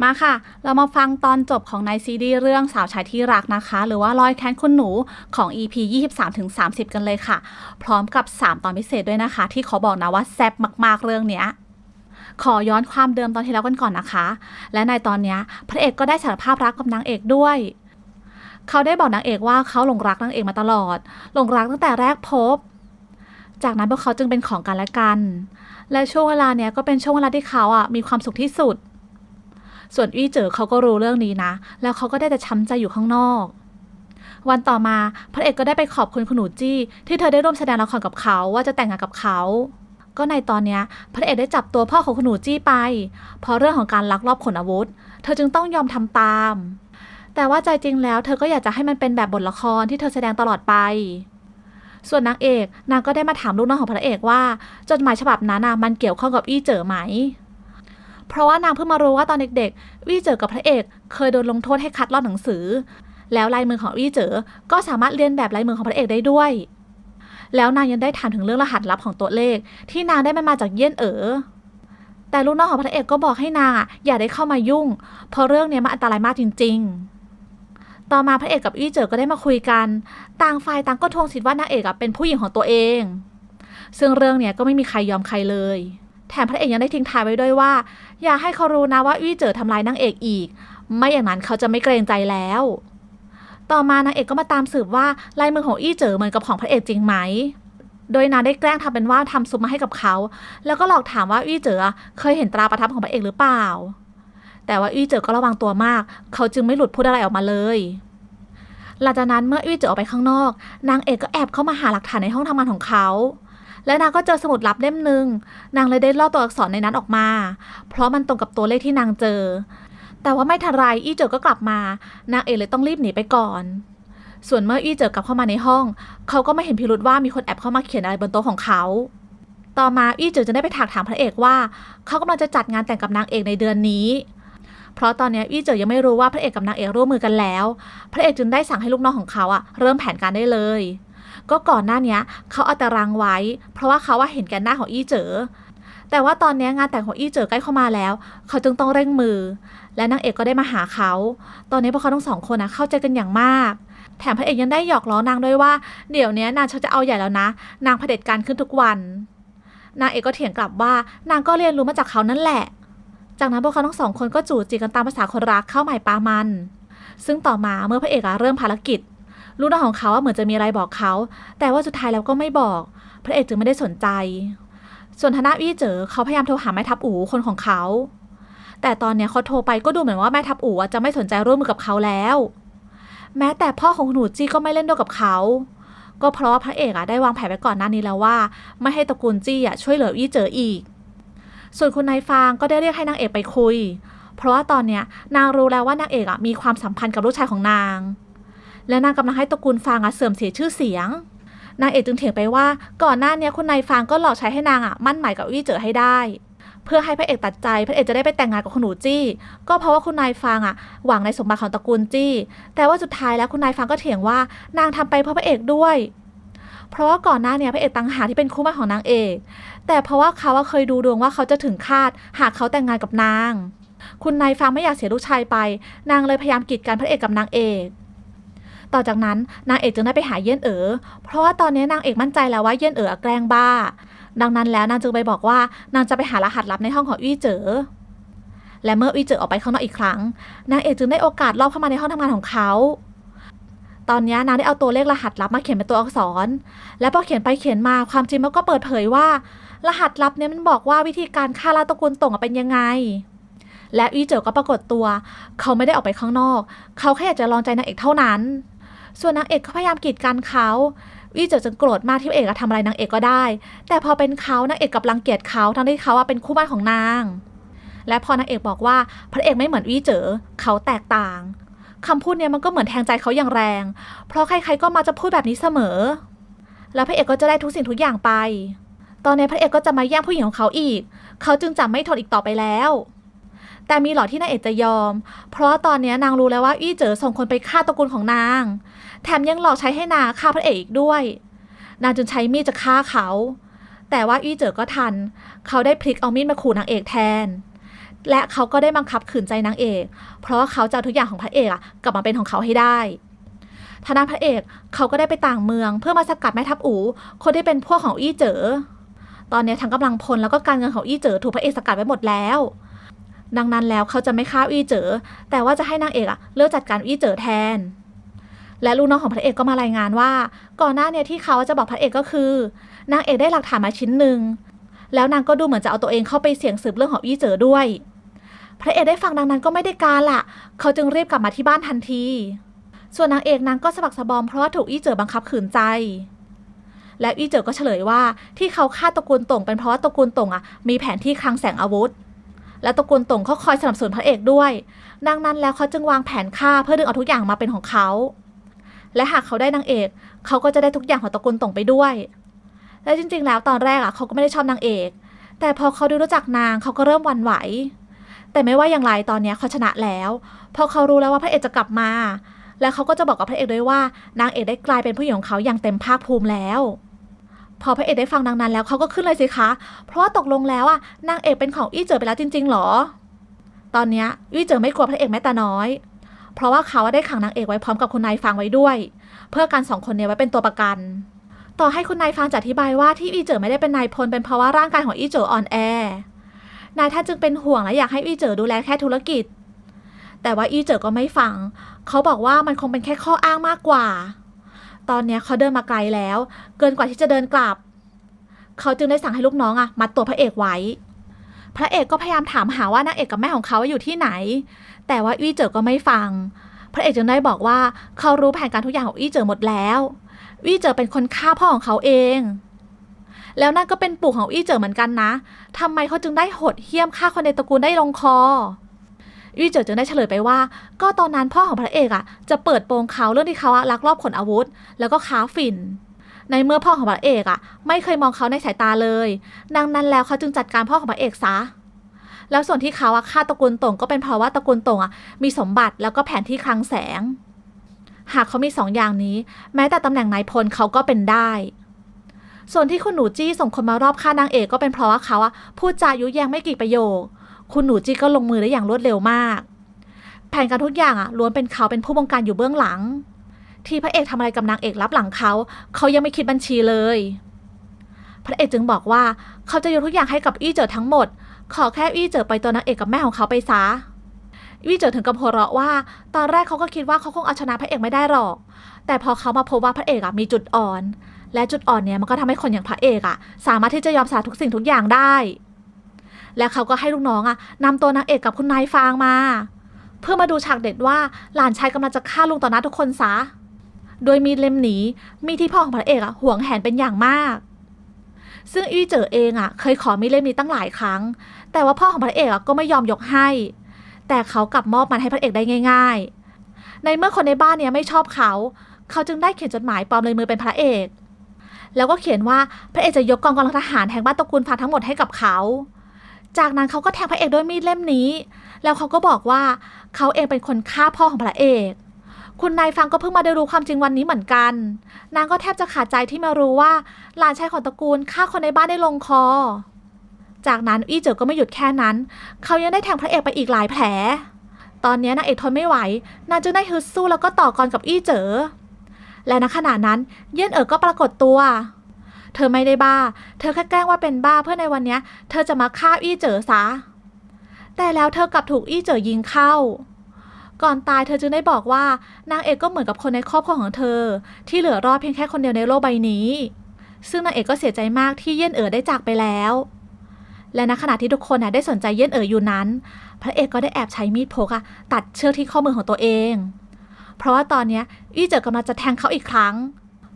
มาค่ะ เรามาฟังตอนจบของในซีรีส์เรื่องสาวชายที่รักนะคะ หรือว่ารอยแค้นคุณหนูของ EP 23-30 กันเลยค่ะ พร้อมกับ 3 ตอนพิเศษด้วยนะคะ ที่ขอบอกนะว่าแซ่บมาก ๆ เรื่องเนี้ยขอย้อนความเดิมตอนที่แล้วกันก่อนนะคะ และในตอนนี้พระเอกก็ได้สารภาพรักกับนางเอกด้วย เขาได้บอกนางเอกว่าเขาหลงรักนางเอกมาตลอด หลงรักตั้งแต่แรกพบ จากนั้นพวกเขาจึงเป็นของกันและกัน และช่วงเวลาเนี้ยก็เป็นช่วงเวลาที่เขาอะมีความสุขที่สุด ส่วนอี้เจ๋อเขาก็รู้เรื่องนี้นะ แล้วเขาก็ได้แต่ช้ำใจอยู่ข้างนอก วันต่อมาพระเอกก็ได้ไปขอบคุณคุณหนูจี้ ที่เธอได้ร่วมแสดงละครกับเขาว่าจะแต่งงานกับเขาก็ในตอนนี้พระเอกได้จับตัวพ่อของคุณหนูจี้ไป เพราะเรื่องของการลักลอบขนอาวุธ เธอจึงต้องยอมทำตาม แต่ว่าใจจริงแล้วเธอก็อยากจะให้มันเป็นแบบบทละครที่เธอแสดงตลอดไป ส่วนนางเอกนางก็ได้มาถามลูกน้องของพระเอกว่า จดหมายฉบับนั้นน่ะมันเกี่ยวข้องกับอี้เจ๋อไหม เพราะว่านางเพิ่งมารู้ว่าตอนเด็กๆ วี่เจอกับพระเอก เคยโดนลงโทษให้คัดลอกหนังสือ แล้วลายมือของวี่เจอก็สามารถเรียนแบบลายมือของพระเอกได้ด้วย แล้วนางยังได้ถามถึงเรื่องรหัสลับของตัวเลข ที่นางได้มันมาจากเยี่ยนเอ๋อแต่ลูกน้องของพระเอกก็บอกให้นางอะอย่าได้เข้ามายุ่ง เพราะเรื่องนี้มันอันตรายมากจริง ๆ ต่อมาพระเอกกับวี่เจอก็ได้มาคุยกัน ต่างฝ่ายต่างก็ทวงสิทธิ์ว่านางเอกอะเป็นผู้หญิงของตัวเอง ซึ่งเรื่องเนี้ยก็ไม่มีใครยอมใครเลย แถมพระเอกยังได้ทิ้งท้ายไว้ด้วยว่า อย่าให้เขารู้นะว่าวี่เจอทำลายนางเอกอีก ไม่อย่างนั้นเขาจะไม่เกรงใจแล้ว ต่อมานางเอกก็มาตามสืบว่าลายมือของอี้เจอเหมือนกับของพระเอกจริงไหม โดยนาได้แกล้งทำเป็นว่าทำซุปมาให้กับเขา แล้วก็หลอกถามว่าอี้เจอเคยเห็นตราประทับของพระเอกหรือเปล่า แต่ว่าอี้เจอก็ระวังตัวมาก เขาจึงไม่หลุดพูดอะไรออกมาเลยหลังจากนั้นเมื่ออี้เจอออกไปข้างนอก นางเอกก็แอบเข้ามาหาหลักฐานในห้องทำงานของเขา และนางก็เจอสมุดลับเล่มหนึ่งนางเลยได้ลอกตัวอักษรในนั้นออกมา เพราะมันตรงกับตัวเลขที่นางเจอ แต่ว่าไม่ทันไรอี้เจอก็กลับมา นางเอกเลยต้องรีบหนีไปก่อน ส่วนเมื่ออี้เจอกลับเข้ามาในห้อง เขาก็ไม่เห็นพิรุธว่ามีคนแอบเข้ามาเขียนอะไรบนโต๊ะของเขา ต่อมาอี้เจอจะได้ไปถากถามพระเอกว่า เขากำลังจะจัดงานแต่งกับนางเอกในเดือนนี้เพราะตอนนี้อี้เจอยังไม่รู้ว่าพระเอกกับนางเอกร่วมมือกันแล้ว พระเอกจึงได้สั่งให้ลูกน้องของเขาอะเริ่มแผนการได้เลย ก็ก่อนหน้านี้เขาเอาต่รังไว้ เพราะว่าเขาว่าเห็นแก่หน้าของอี้เจอแต่ว่าตอนนี้งานแต่งของอี้เจอใกล้เข้ามาแล้ว เขาจึงต้องเร่งมือ และนางเอกก็ได้มาหาเขา ตอนนี้พวกเขาทั้งสองคนนะเข้าใจกันอย่างมาก แถมพระเอกยังได้หยอกล้อนางด้วยว่า เดี๋ยวนี้นางชักจะเอาใหญ่แล้วนะ นางเผด็จการขึ้นทุกวัน นางเอกก็เถียงกลับว่านางก็เรียนรู้มาจากเขานั่นแหละ จากนั้นพวกเขาทั้งสองคนก็จูบจีกันตามภาษาคนรักเข้าหมายปามัน ซึ่งต่อมาเมื่อพระเอกเริ่มภารกิจ ลูกน้องของเขาเหมือนจะมีอะไรบอกเขา แต่ว่าสุดท้ายแล้วก็ไม่บอก พระเอกจึงไม่ได้สนใจ ส่วนทางด้านอี้เจอเขาพยายามโทรหาแม่ทัพอูคนของเขา แต่ตอนเนี้ยเขาโทรไปก็ดูเหมือนว่าแม่ทัพอูจะไม่สนใจร่วมมือกับเขาแล้ว แม้แต่พ่อของหนูจี้ก็ไม่เล่นด้วยกับเขา ก็เพราะว่าพระเอกอะได้วางแผนไว้ก่อนหน้านี้แล้วว่า ไม่ให้ตระกูลจี้อะช่วยเหลืออี้เจออีก ส่วนคุณนายฟางก็ได้เรียกให้นางเอกไปคุย เพราะว่าตอนเนี้ยนางรู้แล้วว่านางเอกอะมีความสัมพันธ์กับลูกชายของนาง และนางกำลังให้ตระกูลฟางอะเสื่อมเสียชื่อเสียง นางเอกจึงเถียงไปว่าก่อนหน้านี้คุณนายฟางก็หลอกใช้ให้นางอะมั่นหมายกับวี่เจอให้ได้ เพื่อให้พระเอกตัดใจพระเอกจะได้ไปแต่งงานกับคุณหนูจี้ ก็เพราะว่าคุณนายฟางอะหวังในสมบัติของตระกูลจี้ แต่ว่าสุดท้ายแล้วคุณนายฟางก็เถียงว่านางทำไปเพราะพระเอกด้วยเพราะว่าก่อนหน้าเนี้ยพระเอกตังหาที่เป็นคู่หมั่นของนางเอก แต่เพราะว่าเขาเคยดูดวงว่าเขาจะถึงคาด หากเขาแต่งงานกับนาง คุณนายฟางไม่อยากเสียลูกชายไป นางเลยพยายามกีดกันพระเอกกับนางเอก ต่อจากนั้นนางเอกจึงได้ไปหาเยี่ยนเอ๋อ เพราะว่าตอนนี้นางเอกมั่นใจแล้วว่าเยี่ยนเอ๋อแกล้งบ้า ดังนั้นแล้วนางจึงไปบอกว่านางจะไปหารหัสลับในห้องของอี้เจ๋อ และเมื่ออี้เจ๋อออกไปข้างนอกอีกครั้ง นางเอกจึงได้โอกาสลอบเข้ามาในห้องทำงานของเขา ตอนนี้นางได้เอาตัวเลขรหัสลับมาเขียนเป็นตัวอักษร และพอเขียนไปเขียนมาความจริงมันก็เปิดเผยว่า รหัสลับเนี่ยมันบอกว่าวิธีการฆ่าลาตระกูลตงเป็นยังไงและอี้เจ๋อก็ปรากฏตัว เขาไม่ได้ออกไปข้างนอก เขาแค่อยากจะลองใจนางเอกเท่านั้น ส่วนนางเอกก็พยายามกีดกันเขาอีเจ๋อจึงโกรธมากที่เอกอะทำอะไรนางเอกก็ได้ แต่พอเป็นเขานางเอกกับรังเกียจเขาทั้งที่เขาอะเป็นคู่บ้านของนาง และพอนางเอกบอกว่าพระเอกไม่เหมือนอีเจ๋อเขาแตกต่างคำพูดเนี่ยมันก็เหมือนแทงใจเขาอย่างแรง เพราะใครๆก็มาจะพูดแบบนี้เสมอ แล้วพระเอกก็จะได้ทุกสิ่งทุกอย่างไป ตอนนี้พระเอกก็จะมาแย่งผู้หญิงของเขาอีก เขาจึงจะไม่ทนอีกต่อไปแล้ว แต่มีหรอที่นางเอกจะยอม เพราะตอนนี้นางรู้แล้วว่าอี้เจ๋อส่งคนไปฆ่าตระกูลของนาง แถมยังหลอกใช้ให้นางฆ่าพระเอกอีกด้วย นางจึงใช้มีดจะฆ่าเขา แต่ว่าอี้เจ๋อก็ทัน เขาได้พลิกเอามีดมาขู่นางเอกแทน และเขาก็ได้บังคับขืนใจนางเอก เพราะเขาจะเอาทุกอย่างของพระเอกกลับมาเป็นของเขาให้ได้ทางด้านพระเอกเขาก็ได้ไปต่างเมือง เพื่อมาสกัดแม่ทัพอูคนที่เป็นพวกของอี้เจ๋อตอนนี้ทั้งกำลังพลแล้วก็การเงินของอี้เจ๋อถูกพระเอกสกัดไว้หมดแล้ว ดังนั้นแล้วเขาจะไม่ฆ่าอี้เจ๋อแต่ว่าจะให้นางเอกอะเลือกจัดการอี้เจ๋อแทน และลูกน้องของพระเอกก็มารายงานว่า ก่อนหน้าเนี่ยที่เขาจะบอกพระเอกก็คือนางเอกได้หลักฐานมาชิ้นหนึ่งแล้วนางก็ดูเหมือนจะเอาตัวเองเข้าไปเสี่ยงสืบเรื่องของอี้เจ๋อด้วย พระเอกได้ฟังดังนั้นก็ไม่ได้การละเขาจึงรีบกลับมาที่บ้านทันที ส่วนนางเอกนางก็สะบักสะบอมเพราะว่าถูกอี้เจ๋อบังคับขืนใจ และอี้เจ๋อก็เฉลยว่าที่เขาฆ่าตระกูลต่งเป็นเพราะว่าตระกูลต่งอะมีแผนที่คลังแสงอาวุธ และตระกูลต่งเขาคอยสนับสนุนพระเอกด้วย ดังนั้นแล้วเขาจึงวางแผนฆ่าเพื่อดึงเอาทุกอย่างมาเป็นของเขา และหากเขาได้นางเอก เขาก็จะได้ทุกอย่างของตระกูลต่งไปด้วย และจริงๆ แล้วตอนแรกอะเขาก็ไม่ได้ชอบนางเอก แต่พอเขาได้รู้จักนางเขาก็เริ่มหวั่นไหว แต่ไม่ว่าอย่างไรตอนนี้เขาชนะแล้วพอเขารู้แล้วว่าพระเอกจะกลับมา แล้วเขาก็จะบอกกับพระเอกด้วยว่านางเอกได้กลายเป็นผู้หญิงของเขาอย่างเต็มภาคภูมิแล้วพอพระเอกได้ฟังดังนั้นแล้วเขาก็ขึ้นเลยสิคะ เพราะว่าตกลงแล้วอะนางเอกเป็นของอี้เจ๋อไปแล้วจริงๆหรอ ตอนนี้อี้เจ๋อไม่กลัวพระเอกแม้แต่น้อย เพราะว่าเขาได้ขังนางเอกไว้พร้อมกับคุณนายฟางไว้ด้วย เพื่อการสองคนเนี้ไว้เป็นตัวประกัน ต่อให้คุณนายฟางจะอธิบายว่าที่อี้เจ๋อไม่ได้เป็นนายพลเป็นเพราะว่าร่างกายของอี้เจ๋ออ่อนแอนายท่านจึงเป็นห่วงและอยากให้อี้เจ๋อดูแลแค่ธุรกิจ แต่ว่าอี้เจ๋อก็ไม่ฟัง เขาบอกว่ามันคงเป็นแค่ข้ออ้างมากกว่า ตอนเนี้ยเขาเดินมาไกลแล้ว เกินกว่าที่จะเดินกลับ เขาจึงได้สั่งให้ลูกน้องอะมัดตัวพระเอกไว้ พระเอกก็พยายามถามหาว่านางเอกกับแม่ของเขาอยู่ที่ไหน แต่ว่าอี้เจ๋อก็ไม่ฟัง พระเอกจึงได้บอกว่าเขารู้แผนการทุกอย่างของอี้เจ๋อหมดแล้วอี้เจ๋อเป็นคนฆ่าพ่อของเขาเอง แล้วนั่นก็เป็นปู่ของอี้เจ๋อเหมือนกันนะทำไมเขาจึงได้โหดเหี้ยมฆ่าคนในตระกูลได้ลงคออี้เจ๋อจึงได้เฉลยไปว่า ก็ตอนนั้นพ่อของพระเอกอะจะเปิดโปงเขาเรื่องที่เขาลักลอบขนอาวุธ แล้วก็ค้าฝิ่นในเมื่อพ่อของพระเอกอะไม่เคยมองเขาในสายตาเลย ดังนั้นแล้วเขาจึงจัดการพ่อของพระเอกซะ แล้วส่วนที่เขาอะฆ่าตระกูลตงก็เป็นเพราะว่าตระกูลตงอะมีสมบัติแล้วก็แผนที่คลังแสง หากเขามีสองอย่างนี้ แม้แต่ตำแหน่งนายพลเขาก็เป็นได้ ส่วนที่คุณหนูจี้ส่งคนมารอบฆ่านางเอกก็เป็นเพราะว่าเขาอะพูดจายุแยงไม่กี่ประโยค คุณหนูจี้ก็ลงมือได้อย่างรวดเร็วมาก แผนการทุกอย่างอะล้วนเป็นเขาเป็นผู้บงการอยู่เบื้องหลัง ที่พระเอกทำอะไรกับนางเอกรับหลังเขา เขายังไม่คิดบัญชีเลยพระเอกจึงบอกว่าเขาจะยกทุกอย่างให้กับอี้เจ๋อทั้งหมด ขอแค่อี้เจอไปตัวนางเอกกับแม่ของเขาไปซะอี้เจอถึงกับหัวเราะว่า ตอนแรกเขาก็คิดว่าเขาคงเอาชนะพระเอกไม่ได้หรอก แต่พอเขามาพบว่าพระเอกอะมีจุดอ่อน และจุดอ่อนเนี่ยมันก็ทำให้คนอย่างพระเอกอะสามารถที่จะยอมสละทุกสิ่งทุกอย่างได้ และเขาก็ให้ลูกน้องอะนำตัวนางเอกกับคุณนายฟางมา เพื่อมาดูฉากเด็ดว่าหลานชายกำลังจะฆ่าลุงต่อหน้าทุกคนซะ โดยมีเล่มหนีมีที่พ่อของพระเอกอะหวงแหนเป็นอย่างมาก ซึ่งอี้เจ๋อเองอะเคยขอมีเล่มนี้ตั้งหลายครั้ง แต่ว่าพ่อของพระเอกอะก็ไม่ยอมยกให้ แต่เขากลับมอบมันให้พระเอกได้ง่าย ๆ ในเมื่อคนในบ้านเนี่ยไม่ชอบเขา เขาจึงได้เขียนจดหมายปลอมเลยมือเป็นพระเอก แล้วก็เขียนว่าพระเอกจะยกกองกำลังทหารแห่งบ้านตระกูลฟางทั้งหมดให้กับเขา จากนั้นเขาก็แทงพระเอกด้วยมีดเล่มนี้ แล้วเขาก็บอกว่าเขาเองเป็นคนฆ่าพ่อของพระเอก คุณนายฟังก็เพิ่งมาได้รู้ความจริงวันนี้เหมือนกัน นางก็แทบจะขาดใจที่มารู้ว่าหลานชายของตระกูลฆ่าคนในบ้านได้ลงคอ จากนั้นอี้เจ๋อก็ไม่หยุดแค่นั้น เขายังได้แทงพระเอกไปอีกหลายแผล ตอนนี้นางเอกทนไม่ไหวนางจึงได้ฮึดสู้แล้วก็ต่อกรกับอี้เจ๋อ และณขณะนั้น เยี่ยนเอ๋อก็ปรากฏตัว เธอไม่ได้บ้า เธอแค่แกล้งว่าเป็นบ้าเพื่อในวันนี้เธอจะมาฆ่าอี้เจ๋อซะ แต่แล้วเธอกลับถูกอี้เจ๋อยิงเข้า ก่อนตายเธอจึงได้บอกว่านางเอกก็เหมือนกับคนในครอบครัวของเธอ ที่เหลือรอดเพียงแค่คนเดียวในโลกใบนี้ ซึ่งนางเอกก็เสียใจมากที่เยี่ยนเอ๋อได้จากไปแล้ว และณขณะที่ทุกคนได้สนใจเยี่ยนเอ๋ออยู่นั้น พระเอกก็ได้แอบใช้มีดพกตัดเชือกที่ข้อมือของตัวเอง เพราะว่าตอนนี้ยอี้เจ๋อกำลังจะแทงเขาอีกครั้ง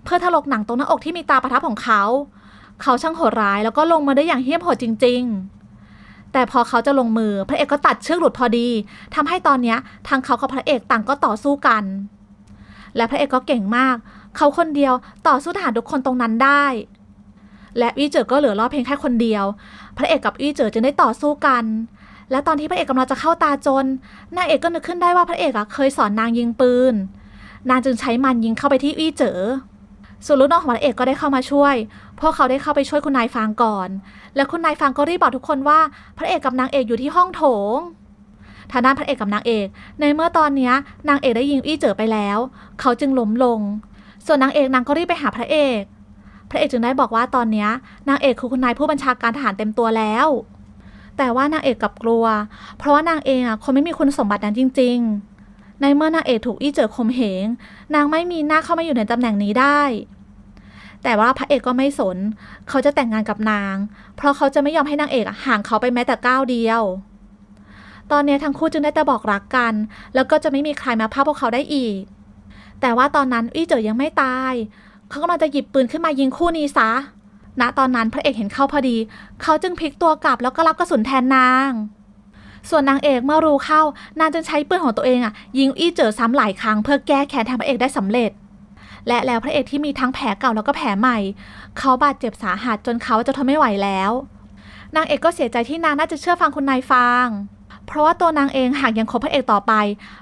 เพื่อถลกหนังตรงหน้าอกที่มีตาประทับของเขา เขาช่างโหดร้ายแล้วก็ลงมาได้อย่างเหี้ยมโหดจริง ๆ แต่พอเขาจะลงมือพระเอกก็ตัดเชือกหลุดพอดีทำให้ตอนเนี้ยทางเขากับพระเอกต่างก็ต่อสู้กัน และพระเอกก็เก่งมาก เขาคนเดียวต่อสู้ทหารทุกคนตรงนั้นได้ และอี้เจ๋อก็เหลือรอดเพียงแค่คนเดียว พระเอกกับอี้เจ๋อจึงได้ต่อสู้กัน และตอนที่พระเอกกำลังจะเข้าตาจนนางเอกก็นึกขึ้นได้ว่าพระเอกอะเคยสอนนางยิงปืน นางจึงใช้มันยิงเข้าไปที่อี้เจ๋อ ส่วนลูกน้องของพระเอกก็ได้เข้ามาช่วย พวกเขาได้เข้าไปช่วยคุณนายฟางก่อน แล้วคุณนายฟางก็รีบบอกทุกคนว่าพระเอกกับนางเอกอยู่ที่ห้องโถง ทางด้านพระเอกกับนางเอก ในเมื่อตอนนี้นางเอกได้ยิงอี้เจอไปแล้ว เขาจึงล้มลง ส่วนนางเอกนางก็รีบไปหาพระเอก พระเอกจึงได้บอกว่าตอนนี้นางเอกคือคุณนายผู้บัญชาการทหารเต็มตัวแล้ว แต่ว่านางเอกกลับกลัว เพราะว่านางเองอะคนไม่มีคุณสมบัตินั้นจริง ๆ ในเมื่อนางเอกถูกอี้เจอข่มเหง นางไม่มีหน้าเข้ามาอยู่ในตำแหน่งนี้ได้ แต่ว่าพระเอกก็ไม่สน เขาจะแต่งงานกับนาง เพราะเขาจะไม่ยอมให้นางเอกห่างเขาไปแม้แต่ก้าวเดียว ตอนนี้ทั้งคู่จึงได้แต่บอกรักกัน แล้วก็จะไม่มีใครมาพาพวกเขาได้อีก แต่ว่าตอนนั้นอี้เจอยังไม่ตาย เขากำลังจะหยิบปืนขึ้นมายิงคู่นี้ซะ ณ ตอนนั้นพระเอกเห็นเข้าพอดี เขาจึงพลิกตัวกลับแล้วก็รับกระสุนแทนนาง ส่วนนางเอกเมื่อรู้เข้านางจึงใช้ปืนของตัวเองอะยิงอี้เจอซ้ำหลายครั้งเพื่อแก้แค้นแทนพระเอกได้สำเร็จ และแล้วพระเอกที่มีทั้งแผลเก่าแล้วก็แผลใหม่ เขาบาดเจ็บสาหัสจนเขาจะทนไม่ไหวแล้ว นางเอกก็เสียใจที่นางน่าจะเชื่อฟังคุณนายฟางเพราะว่าตัวนางเองหากยังคบพระเอกต่อไป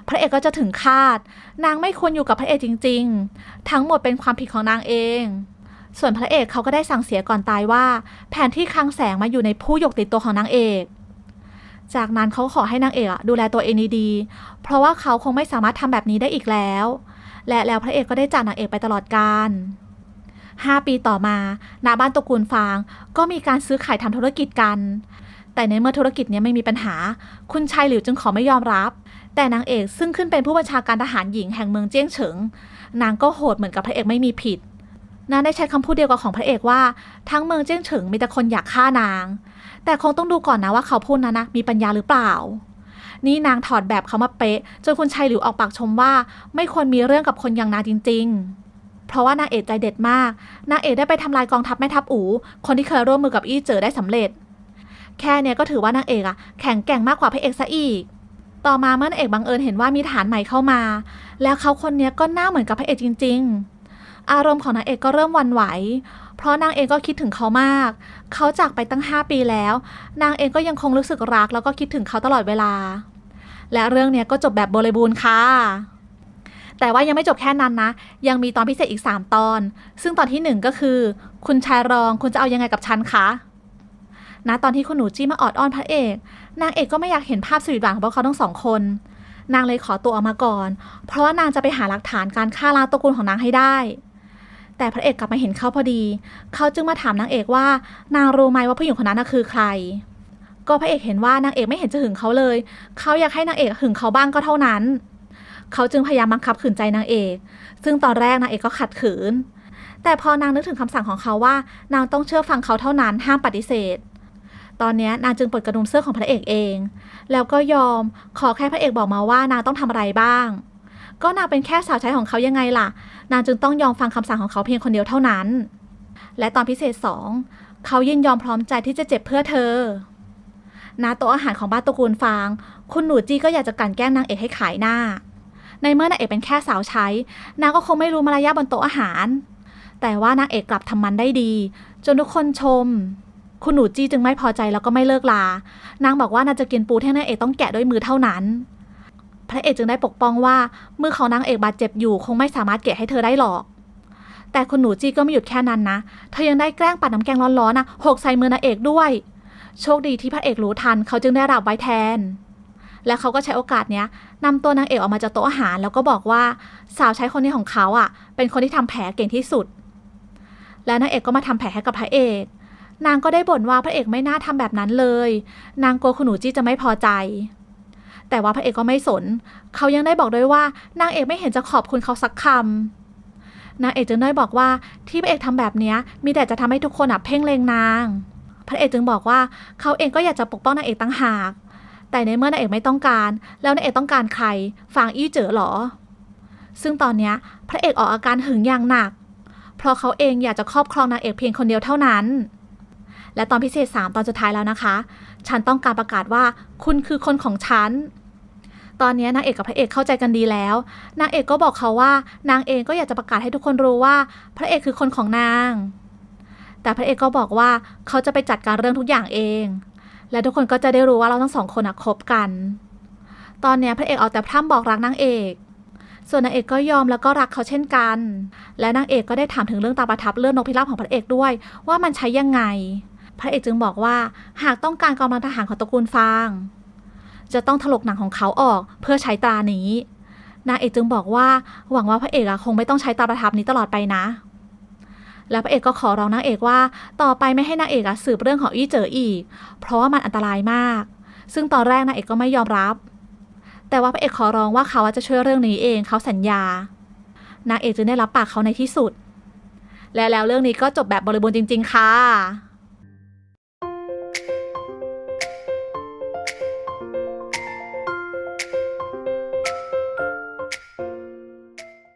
พระเอกก็จะถึงคาด นางไม่ควรอยู่กับพระเอกจริง ๆ ทั้งหมดเป็นความผิดของนางเอง ส่วนพระเอกเขาก็ได้สั่งเสียก่อนตายว่า แผนที่คลังแสงมาอยู่ในผู้หยกติดตัวของนางเอก จากนั้นเขาขอให้นางเอกดูแลตัวเองดีๆ เพราะว่าเขาคงไม่สามารถทำแบบนี้ได้อีกแล้ว และแล้วพระเอกก็ได้จากนางเอกไปตลอดกาล5 ปีต่อมาณบ้านตระกูลฟาง ก็มีการซื้อขายทำธุรกิจกัน แต่ในเมื่อธุรกิจนี้ไม่มีปัญหา คุณชายหลิวจึงขอไม่ยอมรับ แต่นางเอกซึ่งขึ้นเป็นผู้บัญชาการทหารหญิงแห่งเมืองเจี้ยงเฉิง นางก็โหดเหมือนกับพระเอกไม่มีผิด นางได้ใช้คำพูดเดียวกับของพระเอกว่า ทั้งเมืองเจ้งเฉิงมีแต่คนอยากฆ่านาง แต่คงต้องดูก่อนนะว่าเขาพูดนั้นนะมีปัญญาหรือเปล่า นี่นางถอดแบบเขามาเป๊ะจนคุณชายหลิวออกปากชมว่า ไม่ควรมีเรื่องกับคนอย่างนางจริง ๆ เพราะว่านางเอกใจเด็ดมาก นางเอกได้ไปทำลายกองทัพแม่ทัพอูคนที่เคยร่วมมือกับอี้เจอได้สำเร็จ แค่เนี้ยก็ถือว่านางเอกอะแข็งแกร่งมากกว่าพระเอกซะอีกต่อมาเมื่อนางเอกบังเอิญเห็นว่ามีฐานใหม่เข้ามา แล้วเขาคนเนี้ยก็หน้าเหมือนกับพระเอกจริง ๆ อารมณ์ของนางเอกก็เริ่มวันไหว เพราะนางเอกก็คิดถึงเขามาก เขาจากไปตั้ง 5 ปีแล้ว นางเองก็ยังคงรู้สึกรัก แล้วก็คิดถึงเขาตลอดเวลา และเรื่องนี้ก็จบแบบบริบูรณ์ค่ะ แต่ว่ายังไม่จบแค่นั้นนะ ยังมีตอนพิเศษอีก 3 ตอน ซึ่งตอนที่ 1 ก็คือ คุณชายรองคุณจะเอายังไงกับฉันคะณตอนที่คุณหนูจี้มาออดอ้อนพระเอก นางเอกก็ไม่อยากเห็นภาพสวีทหวานของพวกเขาทั้งสองคน นางเลยขอตัวออกมาก่อน เพราะว่านางจะไปหาหลักฐานการฆ่าล้างตระกูลของนางให้ได้ แต่พระเอกกลับมาเห็นเขาพอดี เขาจึงมาถามนางเอกว่านางรู้ไหมว่าผู้หญิงคนนั้นน่ะคือใคร ก็พระเอกเห็นว่านางเอกไม่เห็นจะหึงเขาเลย เขาอยากให้นางเอกหึงเขาบ้างก็เท่านั้น เขาจึงพยายามบังคับขืนใจนางเอก ซึ่งตอนแรกนางเอกก็ขัดขืน แต่พอนางนึกถึงคำสั่งของเขาว่า นางต้องเชื่อฟังเขาเท่านั้นห้ามปฏิเสธ ตอนนี้นางจึงปลดกระดุมเสื้อของพระเอกเอง แล้วก็ยอมขอแค่พระเอกบอกมาว่านางต้องทำอะไรบ้าง ก็นางเป็นแค่สาวใช้ของเขายังไงล่ะ นางจึงต้องยอมฟังคำสั่งของเขาเพียงคนเดียวเท่านั้น และตอนพิเศษสองเขายินยอมพร้อมใจที่จะเจ็บเพื่อเธอณโต๊ะอาหารของบ้านตระกูลฟาง คุณหนูจี้ก็อยากจะกลั่นแกล้งนางเอกให้ขายหน้า ในเมื่อนางเอกเป็นแค่สาวใช้ นางก็คงไม่รู้มารยาทบนโต๊ะอาหาร แต่ว่านางเอกกลับทำมันได้ดี จนทุกคนชม คุณหนูจี้จึงไม่พอใจแล้วก็ไม่เลิกลา นางบอกว่านางจะกินปูที่นางเอกต้องแกะด้วยมือเท่านั้น พระเอกจึงได้ปกป้องว่ามือของนางเอกบาดเจ็บอยู่คงไม่สามารถแกะให้เธอได้หรอก แต่คุณหนูจี้ก็ไม่หยุดแค่นั้นนะ เธอยังได้แกล้งปัดน้ำแกงร้อนๆนะหกใส่มือนางเอกด้วย โชคดีที่พระเอกรู้ทันเขาจึงได้รับไว้แทน และเขาก็ใช้โอกาสเนี้ยนำตัวนางเอกออกมาจากโต๊ะอาหาร แล้วก็บอกว่าสาวใช้คนนี้ของเขาอะ เป็นคนที่ทำแผลเก่งที่สุด แล้วนางเอกก็มาทำแผลให้กับพระเอกนางก็ได้บ่นว่าพระเอกไม่น่าทำแบบนั้นเลย นางกลัวคุณหนูจี้จะไม่พอใจ แต่ว่าพระเอกก็ไม่สน เขายังได้บอกด้วยว่านางเอกไม่เห็นจะขอบคุณเขาสักคำนางเอกจึงได้บอกว่าที่พระเอกทำแบบนี้มีแต่จะทำให้ทุกคนอะเพ่งเลงนาง พระเอกจึงบอกว่าเขาเองก็อยากจะปกป้องนางเอกตั้งหาก แต่ในเมื่อนางเอกไม่ต้องการ แล้วนางเอกต้องการใครฟางอี้เจ๋อเหรอ ซึ่งตอนนี้พระเอกออกอาการหึงอย่างหนัก เพราะเขาเองอยากจะครอบครองนางเอกเพียงคนเดียวเท่านั้น และตอนพิเศษ 3 ตอนสุดท้ายแล้วนะคะ ฉันต้องการประกาศว่า คุณคือคนของฉัน ตอนนี้นางเอกกับพระเอกเข้าใจกันดีแล้ว นางเอกก็บอกเขาว่า นางเองก็อยากจะประกาศให้ทุกคนรู้ว่า พระเอกคือคนของนาง แต่พระเอกก็บอกว่าเขาจะไปจัดการเรื่องทุกอย่างเอง และทุกคนก็จะได้รู้ว่าเราทั้งสองคนคบกัน ตอนนี้พระเอกเอาแต่พร่ำบอกรักนางเอกส่วนนางเอกก็ยอมแล้วก็รักเขาเช่นกัน และนางเอกก็ได้ถามถึงเรื่องตาประทับเลือดนกพิราบของพระเอกด้วย ว่ามันใช้ยังไง พระเอกจึงบอกว่าหากต้องการกำลังทหารของตระกูลฟาง จะต้องถลกหนังของเขาออกเพื่อใช้ตรานี้ นางเอกจึงบอกว่าหวังว่าพระเอกคงไม่ต้องใช้ตาประทับนี้ตลอดไปนะ แล้วพระเอกก็ขอร้องนางเอกว่า ต่อไปไม่ให้นางเอกสืบเรื่องของอี้เจ๋ออีก เพราะว่ามันอันตรายมาก ซึ่งตอนแรกนางเอกก็ไม่ยอมรับ แต่ว่าพระเอกขอร้องว่าเขาจะช่วยเรื่องนี้เองเขาสัญญานางเอกจึงได้รับปากเขาในที่สุดและแล้วเรื่องนี้ก็จบแบบบริบูรณ์จริง ๆ ค่ะ